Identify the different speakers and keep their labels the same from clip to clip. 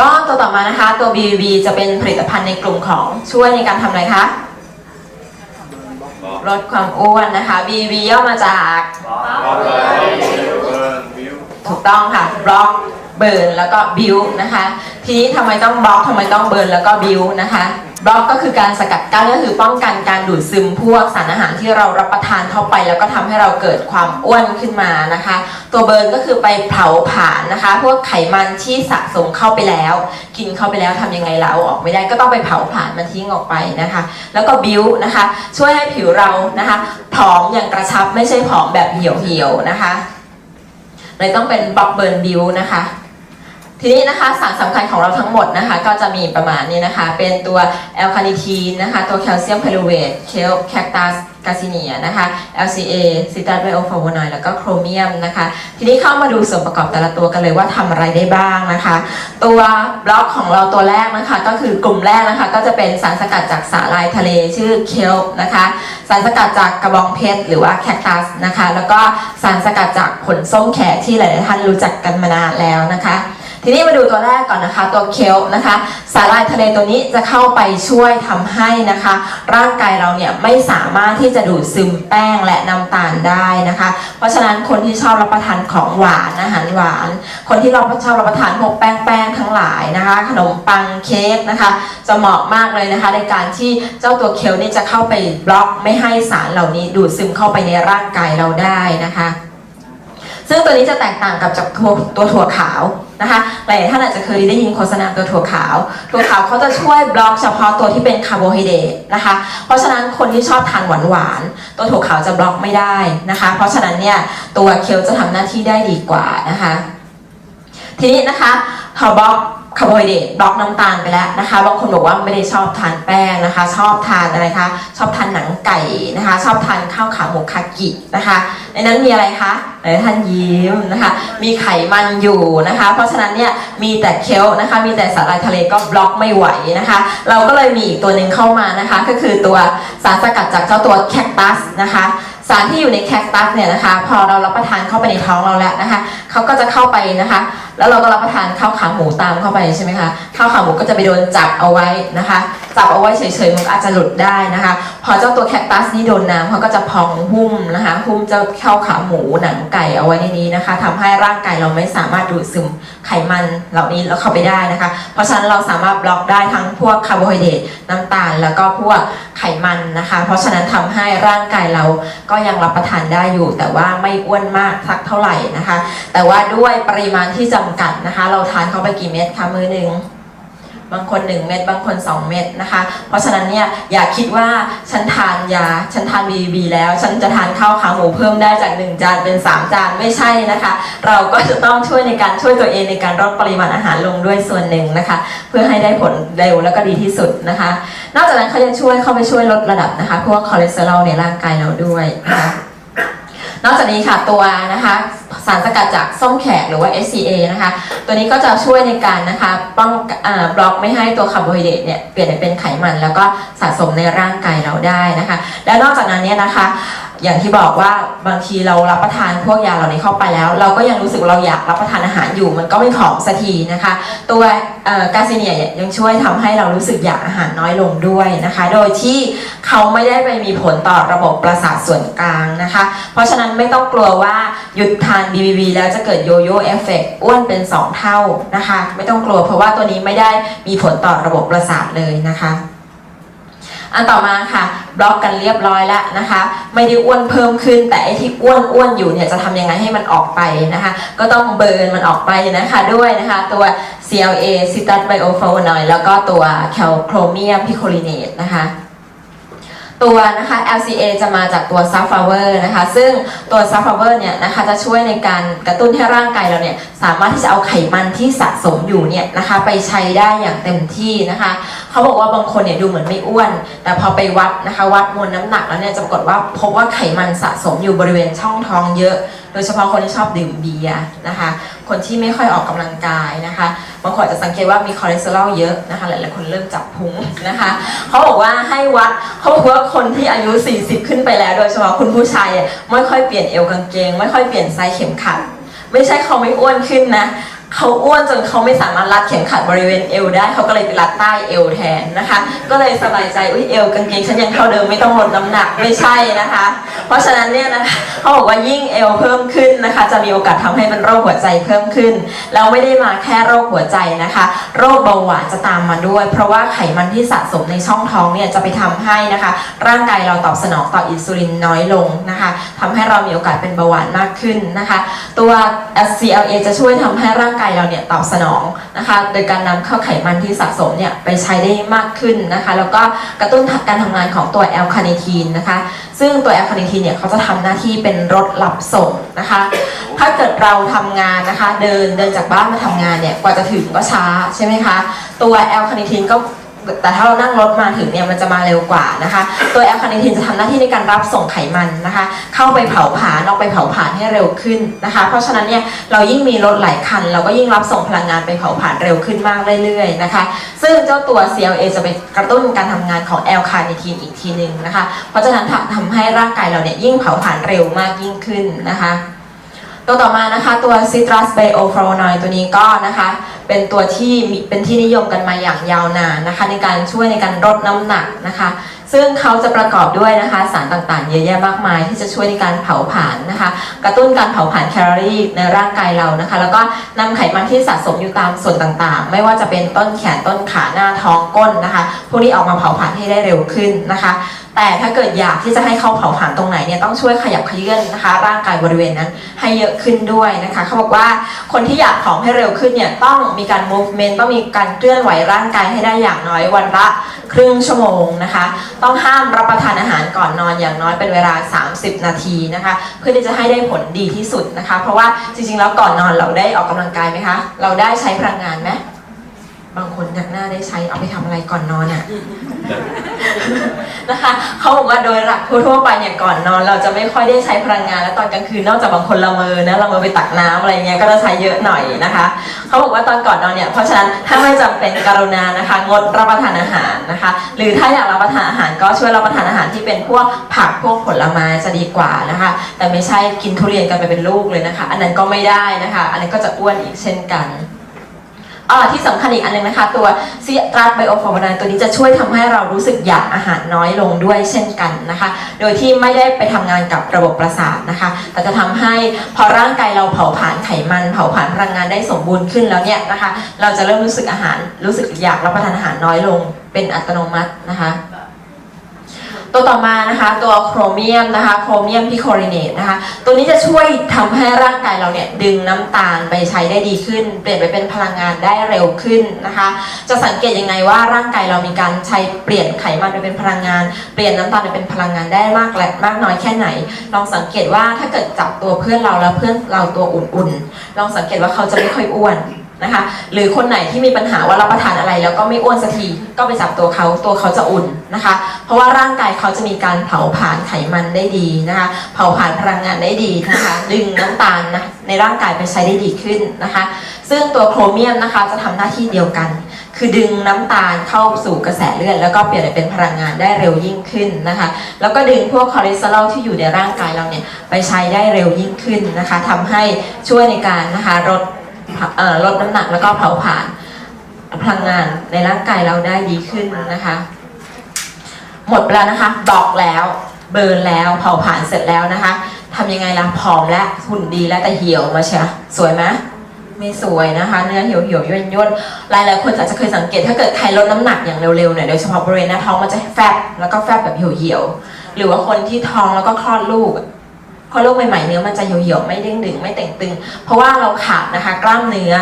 Speaker 1: ก็ตัวต่อมานะคะตัว BVB จะเป็นผลิตภัณฑ์ในกลุ่มของช่วยในการทำอะไรคะลดความอ้วนนะคะ BVB ย่อมาจากถูกต้องค่ะบล็อกเบิร์นแล้วก็บิวนะคะ ทีนี้ทำไมต้องบล็อกทำไมต้องเบิร์นแล้วก็บิวนะคะ บล็อกก็คือการสกัดกั้นก็คือป้องกันการดูดซึมพวกสารอาหารที่เรารับประทานเข้าไป แล้วก็ทำให้เราเกิดความอ้วนขึ้นมานะคะ ตัวเบิร์นก็คือไปเผาผลาญนะคะ พวกไขมันที่สะสมเข้าไปแล้ว กินเข้าไปแล้วทำยังไงเราเอาออกไม่ได้ก็ต้องไปเผาผลาญมันทิ้งออกไปนะคะ แล้วก็บิวนะคะ ช่วยให้ผิวเรานะคะผอมอย่างกระชับไม่ใช่ผอมแบบเหี่ยวๆนะคะเลยต้องเป็นบล็อกเบิร์นบิวนะคะ ทีนี้นะคะสารสำคัญของเราทั้งหมดนะคะก็จะมีประมาณนี้นะคะ เป็นตัวแอลคาลิทีนนะคะ ตัวแคลเซียมเพลูเวตเคลแคคตัสกาซิเนียนะคะ LCA ซิตรัสไบโอฟลาโวนอยแล้วก็โครเมียมนะคะ ทีนี้เข้ามาดูส่วนประกอบแต่ละตัวกันเลยว่าทำอะไรได้บ้างนะคะ ตัวบล็อกของเราตัวแรกนะคะ ก็คือกลุ่มแรกนะคะ ก็จะเป็นสารสกัดจากสาหร่ายทะเลชื่อเคลนะคะ สารสกัดจากกระบองเพชรหรือว่าแคคตัสนะคะ แล้วก็สารสกัดจากผลส้มแขกที่หลาย ๆ ท่านรู้จักกันมานานแล้วนะคะ ทีนี้มาดูตัวแรกก่อนนะคะ ตัวเคลนะคะ สาหร่ายทะเลตัวนี้จะเข้าไปช่วยทำให้นะคะ ร่างกายเราเนี่ยไม่สามารถที่จะดูดซึมแป้งและน้ำตาลได้นะคะ เพราะฉะนั้นคนที่ชอบรับประทานของหวานอาหารหวาน คนที่เราชอบรับประทานพวกแป้งแป้งทั้งหลายนะคะ ขนมปังเค้กนะคะ จะเหมาะมากเลยนะคะ ในการที่เจ้าตัวเคลนี่จะเข้าไปบล็อกไม่ให้สารเหล่านี้ดูดซึมเข้าไปในร่างกายเราได้นะคะ ซึ่งตัวนี้จะแตกต่างกับจากตัวถั่วขาว นะคะหลายท่านอาจจะเคยได้ยินโฆษณาตัวถั่วขาว ถั่วขาวเขาจะช่วยบล็อกเฉพาะตัวที่เป็นคาร์โบไฮเดรตนะคะ เพราะฉะนั้นคนที่ชอบทานหวานหวานตัวถั่วขาวจะบล็อกไม่ได้นะคะ เพราะฉะนั้นเนี่ยตัวเคียวจะทำหน้าที่ได้ดีกว่านะคะ ทีนี้นะคะพอบล็อก คาร์โบไฮเดรตบล็อกน้ำตาลไปแล้วนะคะบางคนบอกว่าไม่ได้ชอบทานแป้งนะคะ ชอบทานอะไรคะชอบทานหนังไก่นะคะ ชอบทานข้าวขาหมูคากินะคะในนั้นมีอะไรคะหลายท่านยิ้มนะคะ มีไขมันอยู่นะคะ เพราะฉะนั้นเนี่ยมีแต่เคลนะคะ มีแต่สาหร่ายทะเลก็บล็อกไม่ไหวนะคะ เราก็เลยมีอีกตัวหนึ่งเข้ามานะคะ ก็คือตัวสารสกัดจากเจ้าตัวแคคตัสนะคะสารที่อยู่ในแคคตัสเนี่ยนะคะ พอเรารับประทานเข้าไปในท้องเราแล้วนะคะเขาก็จะเข้าไปนะคะ แล้วเราก็รับประทานข้าวขาหมูตามเข้าไปใช่ไหมคะข้าวขาหมูก็จะไปโดนจับเอาไว้นะคะ จับเอาไว้เฉยๆมันก็อาจจะหลุดได้นะคะ พอเจ้าตัวแคคตัสนี่โดนน้ำเขาก็จะพองหุ้มนะคะหุ้มเจ้าข้าวขาหมูหนังไก่เอาไว้ในนี้นะคะทำให้ร่างกายเราไม่สามารถดูดซึมไขมันเหล่านี้แล้วเข้าไปได้นะคะ เพราะฉะนั้นเราสามารถบล็อกได้ทั้งพวกคาร์โบไฮเดรตน้ำตาล แล้วก็พวกไขมันนะคะ เพราะฉะนั้นทำให้ร่างกายเราก็ยังรับประทานได้อยู่ แต่ว่าไม่อ้วนมากสักเท่าไหร่นะคะ แต่ว่าด้วยปริมาณที่จำกัดนะคะ เราทานเข้าไปกี่เม็ดคะมือหนึ่งบางคน 1 เม็ดบางคน 2 เม็ดนะคะ เพราะฉะนั้นเนี่ยอย่าคิดว่าฉันทานยาฉันทาน BB แล้ว ฉันจะทานข้าวขาหมูเพิ่มได้จาก 1 จานเป็น 3 จานไม่ใช่นะคะ เราก็จะต้องช่วยในการช่วยตัวเองในการลดปริมาณอาหารลงด้วยส่วนหนึ่งนะคะ เพื่อให้ได้ผลเร็วแล้วก็ดีที่สุดนะคะ นอกจากนั้นเขายังช่วยเข้าไปช่วยลดระดับนะคะพวกคอเลสเตอรอลในร่างกายเราด้วยนะคะนอกจากนี้ค่ะตัวนะคะ สารสกัดจากส้มแขกหรือว่า SCA นะคะ ตัวนี้ก็จะช่วยในการนะคะป้องอบล็อกไม่ให้ตัวคาร์โบไฮเดรตเนี่ยเปลี่ยนเป็นไขมันแล้วก็สะสมในร่างกายเราได้นะคะ และนอกจากนั้นเนี่ยนะคะ อย่างที่บอกว่าบางทีเรารับประทานพวกยาเหล่านี้เข้าไปแล้ว เราก็ยังรู้สึกเราอยากรับประทานอาหารอยู่ มันก็ไม่ผอมสักทีนะคะ ตัวกาซิเนียเนียยังช่วยทำให้เรารู้สึกอยากอาหารน้อยลงด้วยนะคะ โดยที่เขาไม่ได้ไปมีผลต่อระบบประสาทส่วนกลางนะคะ เพราะฉะนั้นไม่ต้องกลัวว่าหยุดทาน BBB แล้วจะเกิดโยโย่เอฟเฟกอ้วนเป็น 2 เท่านะคะ ไม่ต้องกลัวเพราะว่าตัวนี้ไม่ได้มีผลต่อระบบประสาทเลยนะคะ อันต่อมาค่ะบล็อกกันเรียบร้อยแล้วนะคะ ไม่ได้อ้วนเพิ่มขึ้น แต่ไอที่อ้วนอ้วนอยู่เนี่ยจะทำยังไงให้มันออกไปนะคะ ก็ต้องเบิร์นมันออกไปนะคะด้วยนะคะ ตัว CLA ซิตัสไบโอฟลาวนอยแล้วก็ตัวแคลโครเมียมพิโคลิเนตนะคะตัวนะคะ LCA จะมาจากตัวซัฟฟลาเวอร์นะคะ ซึ่งตัวซัฟฟลาเวอร์เนี่ยนะคะจะช่วยในการกระตุ้นให้ร่างกายเราเนี่ยสามารถที่จะเอาไขมันที่สะสมอยู่เนี่ยนะคะไปใช้ได้อย่างเต็มที่นะคะ เขาบอกว่าบางคนเนี่ยดูเหมือนไม่อ้วน แต่พอไปวัดนะคะ วัดมวลน้ำหนักแล้วเนี่ยจะปรากฏว่าพบว่าไขมันสะสมอยู่บริเวณช่องท้องเยอะ โดยเฉพาะคนที่ชอบดื่มเบียร์นะคะ คนที่ไม่ค่อยออกกำลังกายนะคะบางคนจะสังเกตว่ามีคอเลสเตอรอลเยอะนะคะ หลายๆคนเริ่มจับพุงนะคะเขาบอกว่าให้วัดเขาบอกว่าคนที่อายุ 40 ขึ้นไปแล้ว โดยเฉพาะคุณผู้ชายไม่ค่อยเปลี่ยนเอวกางเกง ไม่ค่อยเปลี่ยนไซส์เข็มขัดไม่ใช่เขาไม่อ้วนขึ้นนะ เขาอ้วนจนเขาไม่สามารถรัดเข็มขัดบริเวณเอวได้เขาก็เลยไปรัดใต้เอวแทนนะคะ ก็เลยสบายใจอุ้ยเอวกางเกงฉันยังเท่าเดิมไม่ต้องลดน้ำหนักไม่ใช่นะคะ เพราะฉะนั้นเนี่ยนะคะเขาบอกว่ายิ่งเอวเพิ่มขึ้นนะคะ จะมีโอกาสทำให้เป็นโรคหัวใจเพิ่มขึ้นแล้วไม่ได้มาแค่โรคหัวใจนะคะ โรคเบาหวานจะตามมาด้วย เพราะว่าไขมันที่สะสมในช่องท้องเนี่ยจะไปทำให้นะคะ ร่างกายเราตอบสนองต่ออินซูลินน้อยลงนะคะทำให้เรามีโอกาสเป็นเบาหวานมากขึ้นนะคะ ตัว SCLA จะช่วยทำให้ร่างกายเราเนี่ยตอบสนองนะคะโดยการนำเข้าไขมันที่สะสมเนี่ยไปใช้ได้มากขึ้นนะคะแล้วก็กระตุ้นการทำงานของตัวแอลคาเนทีนนะคะซึ่งตัวแอลคาเนทีนเนี่ยเขาจะทำหน้าที่เป็นรถรับส่งนะคะถ้าเกิดเราทำงานนะคะเดินเดินจากบ้านมาทำงานเนี่ยกว่าจะถึงก็ช้าใช่ไหมคะตัวแอลคาเนทีนก็ แต่ถ้าเรานั่งรถมาถึงเนี่ยมันจะมาเร็วกว่านะคะ ตัวแอลคาเนทีนจะทำหน้าที่ในการรับส่งไขมันนะคะ เข้าไปเผาผลาญออกไปเผาผลาญให้เร็วขึ้นนะคะ เพราะฉะนั้นเนี่ยเรายิ่งมีรถหลายคัน เราก็ยิ่งรับส่งพลังงานไปเผาผลาญเร็วขึ้นมากเรื่อยๆนะคะ ซึ่งเจ้าตัว CLA จะไปกระตุ้นการทำงานของแอลคาเนทีนอีกทีหนึ่งนะคะ เพราะฉะนั้นทำให้ร่างกายเราเนี่ยยิ่งเผาผลาญเร็วมากยิ่งขึ้นนะคะ ตัวต่อมานะคะตัว Citrus Bioflavonoid ตัวนี้ก็นะคะ เป็นตัวที่เป็นที่นิยมกันมาอย่างยาวนานนะคะ ในการช่วยในการลดน้ำหนักนะคะ ซึ่งเขาจะประกอบด้วยนะคะสารต่างๆ เยอะแยะมากมายที่จะช่วยในการเผาผลาญนะคะ กระตุ้นการเผาผลาญแคลอรี่ในร่างกายเรานะคะ แล้วก็นำไขมันที่สะสมอยู่ตามส่วนต่างๆ ไม่ว่าจะเป็นต้นแขนต้นขาหน้าท้องก้นนะคะ พวกนี้ออกมาเผาผลาญให้ได้เร็วขึ้นนะคะ แต่ถ้าเกิดอยากที่จะให้เขาเผาผลาญตรงไหนเนี่ยต้องช่วยขยับขยื่นนะคะ ร่างกายบริเวณนั้นให้เยอะขึ้นด้วยนะคะ เขาบอกว่าคนที่อยากผอมให้เร็วขึ้นเนี่ยต้องมีการ movement ต้องมีการเคลื่อนไหวร่างกายให้ได้อย่างน้อยวันละครึ่งชั่วโมงนะคะต้องห้ามรับประทานอาหารก่อนนอนอย่างน้อยเป็นเวลา 30 นาทีนะคะ เพื่อที่จะให้ได้ผลดีที่สุดนะคะ เพราะว่าจริงๆแล้วก่อนนอนเราได้ออกกำลังกายไหมคะ เราได้ใช้พลังงานไหมบางคนหนักหน้า ได้ใช้เอาไปทำอะไรก่อนนอนอะ่ะนะคะเขาบอกว่าโดยหลักทั่วๆไปเนี่ยก่อนนอน เราจะไม่ค่อยได้ใช้พลังงานแล้วตอนกลางคืนนอกจากบางคนละเมอนะละเมอไปตักน้ำอะไรเงี้ยก็จะใช้เยอะหน่อยนะคะเขาบอกว่าตอนก่อนนอนเนี่ยเพราะฉะนั้นถ้าไม่จำเป็นกรุณานะคะ งดรับประทานอาหารนะคะ หรือถ้าอยากรับประทานอาหารก็ช่วยรับประทานอาหารที่เป็นพวกผักพวกผลไม้จะดีกว่านะคะ แต่ไม่ใช่กินทุเรียนกันไปเป็นลูกเลยนะคะ อันนั้นก็ไม่ได้นะคะ อันนั้นก็จะอ้วนอีกเช่นกัน อ๋อที่สำคัญอีกอันหนึงนะคะ ตัวซีตรัสไบโอฟอร์มานตัวนี้จะช่วยทำให้เรารู้สึกอยากอาหารน้อยลงด้วยเช่นกันนะคะ โดยที่ไม่ได้ไปทำงานกับระบบประสาทนะคะ แต่จะทำให้พอร่างกายเราเผาผลาญไขมัน เผาผลาญพลังงานได้สมบูรณ์ขึ้นแล้วเนี่ยนะคะ เราจะเริ่มรู้สึกอาหารรู้สึกอยากรับประทานอาหารน้อยลง เป็นอัตโนมัตินะคะ ตัวต่อมานะคะตัวโครเมียมนะคะโครเมียมพิโคลิเนตนะคะตัวนี้จะช่วยทำให้ร่างกายเราเนี่ยดึงน้ำตาลไปใช้ได้ดีขึ้น เปลี่ยนไปเป็นพลังงานได้เร็วขึ้นนะคะ จะสังเกตยังไงว่าร่างกายเรามีการใช้เปลี่ยนไขมันไปเป็นพลังงาน เปลี่ยนน้ำตาลไปเป็นพลังงานได้มากและมากน้อยแค่ไหน ลองสังเกตว่าถ้าเกิดจับตัวเพื่อนเราแล้วเพื่อนเราตัวอุ่นๆ ลองสังเกตว่าเขาจะไม่ค่อยอ้วน นะคะ หรือคนไหนที่มีปัญหาว่ารับประทานอะไรแล้วก็ไม่อ้วนสักทีก็ไปจับตัวเขาตัวเขาจะอุ่นนะคะ เพราะว่าร่างกายเขาจะมีการเผาผลาญไขมันได้ดีนะคะ เผาผลาญพลังงานได้ดีนะคะ ดึงน้ำตาลนะในร่างกายไปใช้ได้ดีขึ้นนะคะ ซึ่งตัวโครเมียมนะคะจะทำหน้าที่เดียวกัน คือดึงน้ำตาลเข้าสู่กระแสเลือดแล้วก็เปลี่ยนเป็นพลังงานได้เร็วยิ่งขึ้นนะคะ แล้วก็ดึงพวกคอเลสเตอรอลที่อยู่ในร่างกายเราเนี่ยไปใช้ได้เร็วยิ่งขึ้นนะคะทำให้ช่วยในการนะคะลด ลดน้ำหนักแล้วก็เผาผลาญพลังงานในร่างกายเราได้ดีขึ้นนะคะ หมดไปแล้วนะคะบอกแล้วเบิร์นแล้วเผาผลาญเสร็จแล้วนะคะทำยังไงล่ะผอมและหุ่นดีแล้วแต่เหี่ยวมาเชียสวยไหมไม่สวยนะคะ เนื้อเหี่ยวเหี่ยวย่นย่นๆหลายหลายคนอาจจะเคยสังเกตถ้าเกิดใครลดน้ำหนักอย่างเร็วๆเนี่ยโดยเฉพาะบริเวณหน้าท้องมันจะแฟบแล้วก็แฟบแบบเหี่ยวเหี่ยวๆหรือว่าคนที่ท้องแล้วก็คลอดลูก พอโลูกใหม่ๆเนื้อมันจะเหี่ยวๆไม่เด้งดึงไม่เต่งตึง เพราะว่าเราขาดนะคะ กล้ามเนื้อ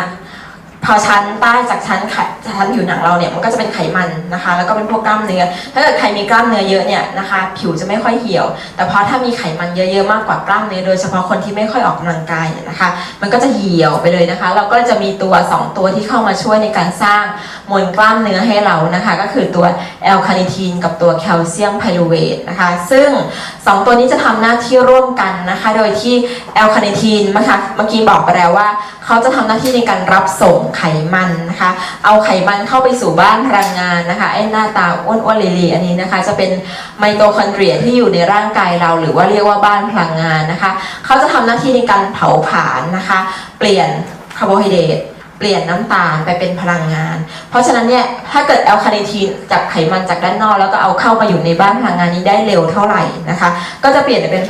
Speaker 1: พอชั้นใต้จากชั้นไขชั้นผิวหนังเราเนี่ยมันก็จะเป็นไขมันนะคะ แล้วก็เป็นพวกกล้ามเนื้อ ถ้าเกิดใครมีกล้ามเนื้อเยอะเนี่ยนะคะ ผิวจะไม่ค่อยเหี่ยว แต่พอถ้ามีไขมันเยอะๆมากกว่ากล้ามเนื้อโดยเฉพาะคนที่ไม่ค่อยออกกำลังกายเนี่ยนะคะ มันก็จะเหี่ยวไปเลยนะคะ เราก็จะมีตัว 2 ตัวที่เข้ามาช่วยในการสร้างมวลกล้ามเนื้อให้เรานะคะ ก็คือตัวแอลคาเนทีนกับตัวแคลเซียมไพรูเวตนะคะ ซึ่ง 2 ตัวนี้จะทำหน้าที่ร่วมกันนะคะ โดยที่แอลคาเนทีนนะคะเมื่อกี้บอกไปแล้วว่า เขาจะทำหน้าที่ในการรับส่งไขมันนะคะ เอาไขมันเข้าไปสู่บ้านพลังงานนะคะไอ้หน้าตาอ้วนๆลีๆอันนี้นะคะ จะเป็นไมโตคอนเดรียที่อยู่ในร่างกายเรา หรือว่าเรียกว่าบ้านพลังงานนะคะ เขาจะทำหน้าที่ในการเผาผลาญนะคะ เปลี่ยนคาร์โบไฮเดรต เปลี่ยนน้ำตาลไปเป็นพลังงาน เพราะฉะนั้นเนี่ยถ้าเกิดแอลคาเนทีนจากไขมันจากด้านนอก แล้วก็เอาเข้ามาอยู่ในบ้านพลังงานนี้ได้เร็วเท่าไหร่นะคะ ก็จะเปลี่ยนเป็น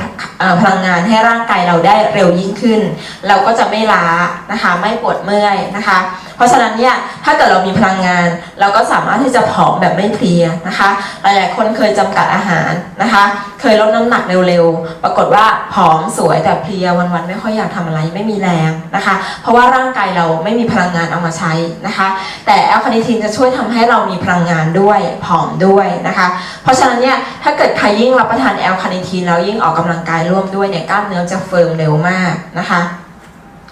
Speaker 1: พลังงานให้ร่างกายเราได้เร็วยิ่งขึ้น เราก็จะไม่ล้านะคะ ไม่ปวดเมื่อยนะคะเพราะฉะนั้นเนี่ยถ้าเกิดเรามีพลังงาน เราก็สามารถที่จะผอมแบบไม่เพลียนะคะ หลายๆคนเคยจำกัดอาหารนะคะ เคยลดน้ำหนักเร็วๆ ปรากฏว่าผอมสวยแต่เพลียวันๆไม่ค่อยอยากทำอะไรไม่มีแรงนะคะ เพราะว่าร่างกายเราไม่มีพลังงานเอามาใช้นะคะ แต่แอลคาเนทีนจะช่วยทำให้เรามีพลังงานด้วยผอมด้วยนะคะ เพราะฉะนั้นเนี่ยถ้าเกิดใครยิ่งรับประทานแอลคาเนทีนแล้วยิ่งออกกำลังกายร่วมด้วยเนี่ยกล้ามเนื้อจะเฟิร์มเร็วมากนะคะ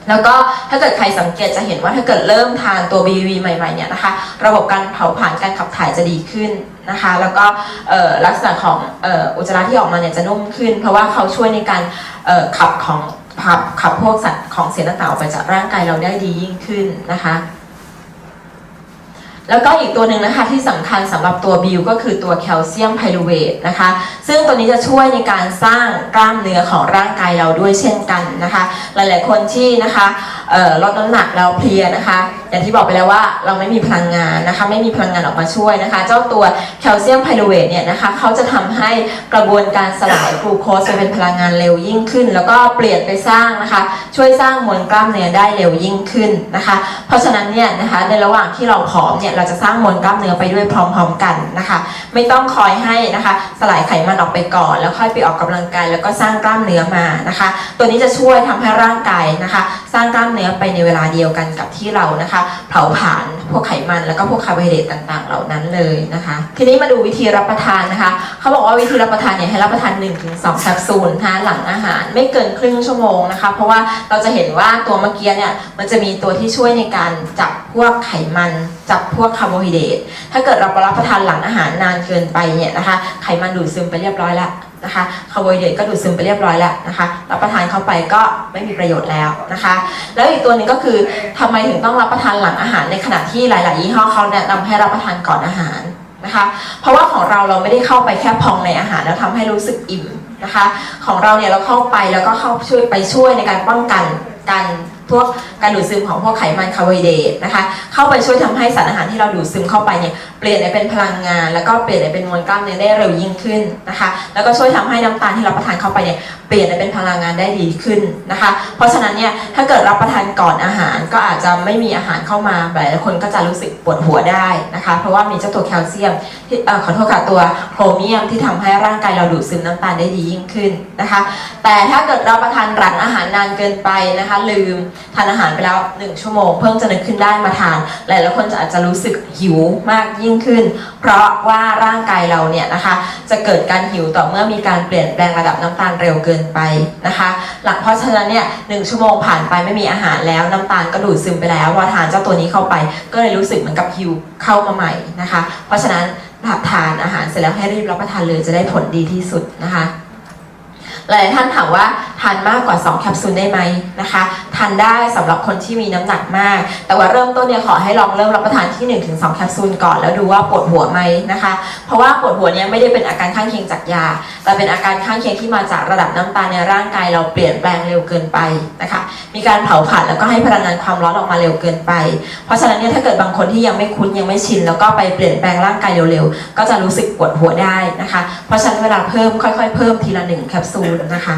Speaker 1: แล้วก็ถ้าเกิดใครสังเกตจะเห็นว่าถ้าเกิดเริ่มทานตัว BV ใหม่ๆเนี่ยนะคะ ระบบการเผาผลาญการขับถ่ายจะดีขึ้นนะคะ แล้วก็ลักษณะของอ,อ,อุจจาระที่ออกมาเนี่ยจะนุ่มขึ้น เพราะว่าเขาช่วยในการขับของขับขับพวกสัตว์ของเสียต่างๆออกไปจากร่างกายเราได้ดียิ่งขึ้นนะคะ แล้วก็อีกตัวหนึ่งนะคะที่สำคัญสำหรับตัวบิวก็คือตัวแคลเซียมไพรูเวตนะคะ ซึ่งตัวนี้จะช่วยในการสร้างกล้ามเนื้อของร่างกายเราด้วยเช่นกันนะคะ หลายๆคนที่นะคะ ลดน้ำหนักแล้วเพลียนะคะ อย่างที่บอกไปแล้วว่าเราไม่มีพลังงานนะคะ ไม่มีพลังงานออกมาช่วยนะคะ เจ้าตัวแคลเซียมไพรูเวตเนี่ยนะคะเขาจะทำให้กระบวนการสลายกลูโคสไปเป็นพลังงานเร็วยิ่งขึ้น แล้วก็เปลี่ยนไปสร้างนะคะ ช่วยสร้างมวลกล้ามเนื้อได้เร็วยิ่งขึ้นนะคะ เพราะฉะนั้นเนี่ยนะคะในระหว่างที่เราผอมเนี่ยเราจะสร้างมวลกล้ามเนื้อไปด้วยพร้อม ๆ กันนะคะ ไม่ต้องคอยให้นะคะสลายไขมันออกไปก่อน แล้วค่อยไปออกกำลังกายแล้วก็สร้างกล้ามเนื้อมานะคะ ตัวนี้จะช่วยทำให้ร่างกายนะคะ สร้างกล้ามเนื้อไปในเวลาเดียวกันกับที่เรานะคะ เผาผลาญพวกไขมันแล้วก็พวกคาร์โบไฮเดรตต่างๆ เหล่านั้นเลยนะคะ ทีนี้มาดูวิธีรับประทานนะคะเขาบอกว่าวิธีรับประทานเนี่ยให้รับประทาน 1-2แคปซูลนะคะหลังอาหารไม่เกินครึ่งชั่วโมงนะคะ เพราะว่าเราจะเห็นว่าตัวเมื่อกี้เนี่ยมันจะมีตัวที่ช่วยในการจับพวกไขมันจับพวกคาร์โบไฮเดรตถ้าเกิดเรารับประทานหลังอาหารนานเกินไปเนี่ยนะคะ ไขมันดูดซึมไปเรียบร้อยแล้ว นะคะคาร์โบไฮเดรตก็ดูดซึมไปเรียบร้อยแล้วนะคะรับประทานเข้าไปก็ไม่มีประโยชน์แล้วนะคะ แล้วอีกตัวหนึ่งก็คือทำไมถึงต้องรับประทานหลังอาหารในขณะที่หลาย ๆ ยี่ห้อเขาแนะนำให้รับประทานก่อนอาหารนะคะ เพราะว่าของเราเราไม่ได้เข้าไปแค่พองในอาหารแล้วทำให้รู้สึกอิ่มนะคะ ของเราเนี่ยเราเข้าไปแล้วก็เข้าช่วยไปช่วยในการป้องกันการ พวกการดูดซึมของพวกไขมันคาร์โบไฮเดรตนะคะเข้าไปช่วยทำให้สารอาหารที่เราดูดซึมเข้าไปเนี่ยเปลี่ยนไปเป็นพลังงาน แล้วก็เปลี่ยนไปเป็นมวลกล้ามเนื้อได้เร็วยิ่งขึ้นนะคะ แล้วก็ช่วยทำให้น้ำตาลที่เราประทานเข้าไปเนี่ยเปลี่ยนไปเป็นพลังงานได้ดีขึ้นนะคะ เพราะฉะนั้นเนี่ยถ้าเกิดรับประทานก่อนอาหารก็อาจจะไม่มีอาหารเข้ามาหลายคนก็จะรู้สึกปวดหัวได้นะคะ เพราะว่ามีเจ้าตัวแคลเซียมที่ขอโทษค่ะตัวโครเมียมที่ทำให้ร่างกายเราดูดซึมน้ำตาลได้ดียิ่งขึ้นนะคะ แต่ถ้าเกิดเราประทานหลังอาหารนานเกินไปนะคะ ลืมทานอาหารไปแล้ว 1 ชั่วโมง เพิ่งจะนึกขึ้นได้มาทาน หลายๆคนจะอาจจะรู้สึกหิวมากยิ่งขึ้น เพราะว่าร่างกายเราเนี่ยนะคะ จะเกิดการหิวต่อเมื่อมีการเปลี่ยนแปลงระดับน้ำตาลเร็วเกินไปนะคะ หลังเพราะฉะนั้นเนี่ยหนึ่งชั่วโมงผ่านไปไม่มีอาหารแล้วน้ำตาลก็ดูดซึมไปแล้วพอทานเจ้าตัวนี้เข้าไป ก็เลยรู้สึกเหมือนกับหิวเข้ามาใหม่นะคะ เพราะฉะนั้นหากทานอาหารเสร็จแล้วให้รีบรับประทานเลยจะได้ผลดีที่สุดนะคะหลายท่านถามว่า ทานมากกว่า 2 แคปซูลได้ไหมนะคะทานได้สำหรับคนที่มีน้ำหนักมาก แต่ว่าเริ่มต้นเนี่ยขอให้ลองเริ่มรับประทานที่ 1-2 แคปซูลก่อนแล้วดูว่าปวดหัวไหมนะคะ เพราะว่าปวดหัวเนี่ยไม่ได้เป็นอาการข้างเคียงจากยา แต่เป็นอาการข้างเคียงที่มาจากระดับน้ำตาลในร่างกายเราเปลี่ยนแปลงเร็วเกินไปนะคะ มีการเผาผลาญแล้วก็ให้พลังงานความร้อนออกมาเร็วเกินไป เพราะฉะนั้นเนี่ยถ้าเกิดบางคนที่ยังไม่คุ้นยังไม่ชิน แล้วก็ไปเปลี่ยนแปลงร่างกายเร็วๆก็จะรู้สึกปวดหัวได้นะคะ เพราะฉะนั้นเวลาเพิ่มค่อย ๆ เพิ่มทีละหนึ่งแคปซูลนะคะ